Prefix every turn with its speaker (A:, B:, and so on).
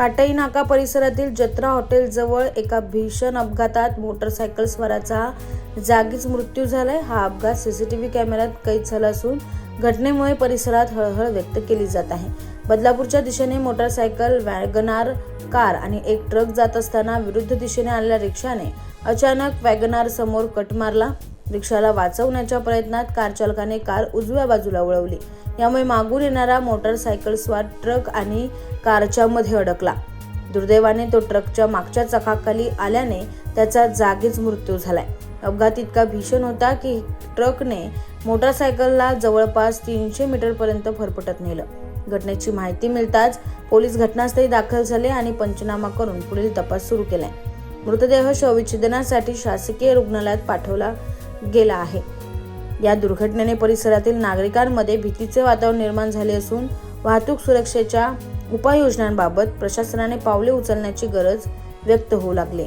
A: काटई नाका परिसरातील जत्रा हॉटेलजवळ एका भीषण अपघातात मोटरसायकल स्वाराचा जागीच मृत्यू झालाय. हा अपघात सीसीटीव्ही कॅमेऱ्यात कैद झाला असून घटनेमुळे परिसरात हळहळ व्यक्त केली जात आहे. बदलापूरच्या दिशेने मोटरसायकल वॅगनार कार आणि एक ट्रक जात असताना विरुद्ध दिशेने आलेल्या रिक्षाने अचानक वॅगनार समोर कट मारला. रिक्षाला वाचवण्याच्या प्रयत्नात कार चालकाने कार उजव्या बाजूला वळवली. यामुळे मागून येणारा मोटरसायकल स्वार ट्रक आणि कारच्या मध्ये अडकला. दुर्दैवाने तो ट्रकच्या मागच्या चाकाखाली आल्याने त्याचा जागीच मृत्यू झालाय. अपघात इतका भीषण होता की ट्रकने मोटरसायकलला जवळपास तीनशे मीटर पर्यंत फरफटत नेलं. घटनेची माहिती मिळताच पोलीस घटनास्थळी दाखल झाले आणि पंचनामा करून पुढील तपास सुरू केलाय. मृतदेह शवविच्छेदनासाठी शासकीय रुग्णालयात पाठवला गेला आहे. या दुर्घटनेने परिसरातील नागरिकांमध्ये भीतीचे वातावरण निर्माण झाले असून वाहतूक सुरक्षेच्या उपाययोजनांबाबत प्रशासनाने पावले उचलण्याची गरज व्यक्त होऊ लागली.